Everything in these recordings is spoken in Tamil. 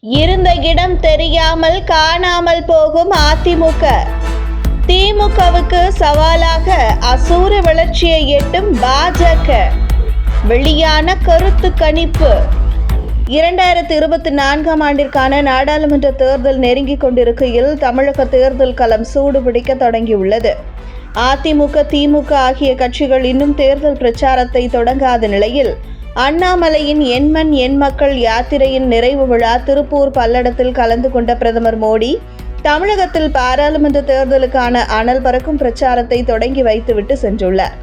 இருந்த இடம் தெரியாமல் காணாமல் போகும் அதிமுக. திமுகவுக்கு சவாலாக அசூர வளர்ச்சியை எட்டும் பாஜக. வெளியான கருத்து கணிப்பு. இரண்டாயிரத்தி இருபத்தி நான்காம் ஆண்டிற்கான நாடாளுமன்ற தேர்தல் நெருங்கிக் கொண்டிருக்கையில் தமிழக தேர்தல் களம் சூடு பிடிக்க தொடங்கியுள்ளது. அதிமுக திமுக ஆகிய கட்சிகள் இன்னும் தேர்தல் பிரச்சாரத்தை தொடங்காத நிலையில் அண்ணாமலையின் எண்மண் எண் மக்கள் யாத்திரையின் நிறைவு விழா திருப்பூர் பல்லடத்தில் கலந்து கொண்ட பிரதமர் மோடி தமிழகத்தில் பாராளுமன்ற தேர்தலுக்கான அனல் பறக்கும் பிரச்சாரத்தை தொடங்கி வைத்துவிட்டு சென்றுள்ளார்.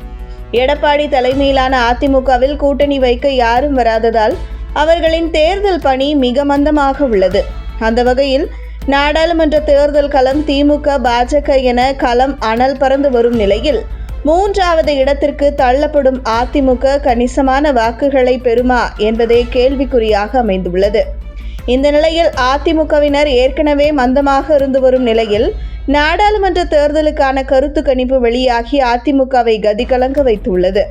எடப்பாடி தலைமையிலான அதிமுகவில் கூட்டணி வைக்க யாரும் வராததால் அவர்களின் தேர்தல் பணி மிக மந்தமாக உள்ளது. அந்த வகையில் நாடாளுமன்ற தேர்தல் களம் திமுக பாஜக என களம் அனல் பறந்து வரும் நிலையில் மூன்றாவது இடத்திற்கு தள்ளப்படும் அதிமுக கணிசமான வாக்குகளை பெறுமா என்பதே கேள்விக்குறியாக அமைந்துள்ளது. இந்த நிலையில் அதிமுகவினர் ஏற்கனவே மந்தமாக இருந்து வரும் நிலையில் நாடாளுமன்ற தேர்தலுக்கான கருத்து கணிப்பு வெளியாகி அதிமுகவை கதிகலங்க வைத்துள்ளது.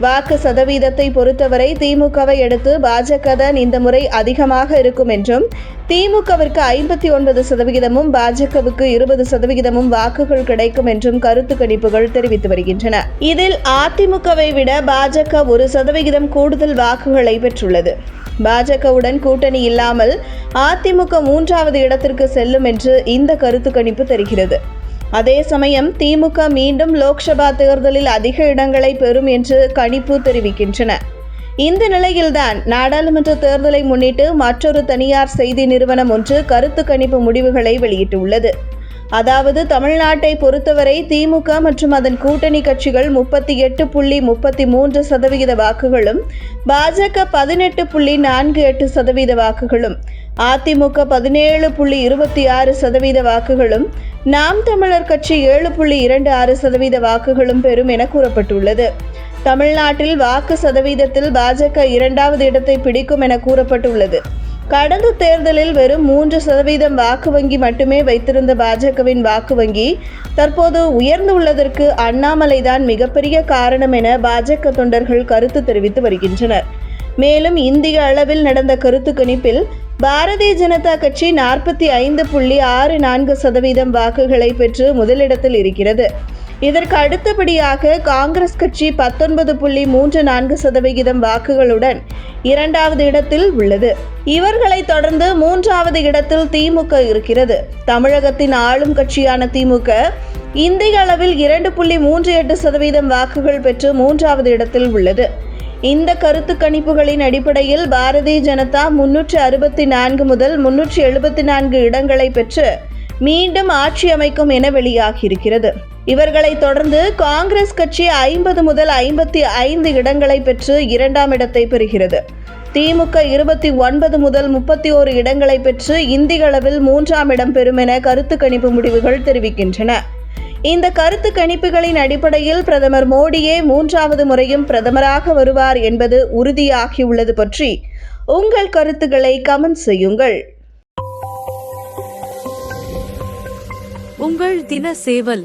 வாக்கு சதவீதத்தை பொறுத்தவரை திமுகவை எடுத்து பாஜக தான் இந்த முறை அதிகமாக இருக்கும் என்றும் திமுகவிற்கு ஐம்பத்தி ஒன்பது சதவிகிதமும் பாஜகவுக்கு இருபது சதவிகிதமும் வாக்குகள் கிடைக்கும் என்றும் கருத்து கணிப்புகள் தெரிவித்து வருகின்றன. இதில் அதிமுகவை விட பாஜக ஒரு சதவிகிதம் கூடுதல் வாக்குகளை பெற்றுள்ளது. பாஜகவுடன் கூட்டணி இல்லாமல் அதிமுக மூன்றாவது இடத்திற்கு செல்லும் என்று இந்த கருத்து கணிப்பு தெரிகிறது. அதே சமயம் திமுக மீண்டும் லோக்சபா தேர்தலில் அதிக இடங்களை பெறும் என்று கணிப்பு தெரிவிக்கின்றன. இந்த நிலையில்தான் நாடாளுமன்ற தேர்தலை முன்னிட்டு மற்றொரு தனியார் செய்தி நிறுவனம் ஒன்று கருத்து கணிப்பு முடிவுகளை வெளியிட்டுள்ளது. அதாவது தமிழ்நாட்டை பொறுத்தவரை திமுக மற்றும் அதன் கூட்டணி கட்சிகள் முப்பத்தி எட்டு புள்ளி முப்பத்தி மூன்று சதவிகித வாக்குகளும் பாஜக பதினெட்டு புள்ளி நான்கு எட்டு சதவீத வாக்குகளும் அதிமுக பதினேழு புள்ளி இருபத்தி ஆறு சதவீத வாக்குகளும் நாம் தமிழர் கட்சி ஏழு புள்ளி இரண்டு ஆறு சதவீத வாக்குகளும் பெறும் என கூறப்பட்டுள்ளது. தமிழ்நாட்டில் வாக்கு சதவீதத்தில் பாஜக இரண்டாவது இடத்தை பிடிக்கும் என கூறப்பட்டுள்ளது. கடந்த தேர்தலில் வெறும் மூன்று சதவீதம் வாக்கு வங்கி மட்டுமே வைத்திருந்த பாஜகவின் வாக்கு வங்கி தற்போது உயர்ந்துள்ளதற்கு அண்ணாமலைதான் மிகப்பெரிய காரணம் என பாஜக தொண்டர்கள் கருத்து தெரிவித்து வருகின்றனர். மேலும் இந்திய அளவில் நடந்த கருத்து கணிப்பில் பாரதிய ஜனதா கட்சி நாற்பத்தி ஐந்து புள்ளி ஆறு நான்கு சதவீதம் வாக்குகளை பெற்று முதலிடத்தில் இருக்கிறது. இதற்கு அடுத்தபடியாக காங்கிரஸ் கட்சி பத்தொன்பது புள்ளி மூன்று நான்கு சதவிகிதம் வாக்குகளுடன் இரண்டாவது இடத்தில் உள்ளது. இவர்களை தொடர்ந்து மூன்றாவது இடத்தில் திமுக இருக்கிறது. தமிழகத்தின் ஆளும் கட்சியான திமுக இந்திய அளவில் இரண்டு புள்ளி மூன்று எட்டு சதவீதம் வாக்குகள் பெற்று மூன்றாவது இடத்தில் உள்ளது. இந்த கருத்து கணிப்புகளின் அடிப்படையில் பாரதிய ஜனதா முன்னூற்று அறுபத்தி நான்கு முதல் முன்னூற்றி எழுபத்தி நான்கு இடங்களை பெற்று மீண்டும் ஆட்சி அமைக்கும் என வெளியாகியிருக்கிறது. இவர்களை தொடர்ந்து காங்கிரஸ் கட்சி ஐம்பது முதல் ஐம்பத்தி ஐந்து இடங்களை பெற்று இரண்டாம் இடத்தை பெறுகிறது. திமுக இருபத்தி ஒன்பது முதல் முப்பத்தி ஓரு இடங்களை பெற்று இந்திய அளவில் மூன்றாம் இடம் பெறும் என கருத்து கணிப்பு முடிவுகள் தெரிவிக்கின்றன. இந்த கருத்து கணிப்புகளின் அடிப்படையில் பிரதமர் மோடியே மூன்றாவது முறையும் பிரதமராக வருவார் என்பது உறுதியாகியுள்ளது பற்றி உங்கள் கருத்துக்களை கமெண்ட் செய்யுங்கள். உங்கள் தின சேவல்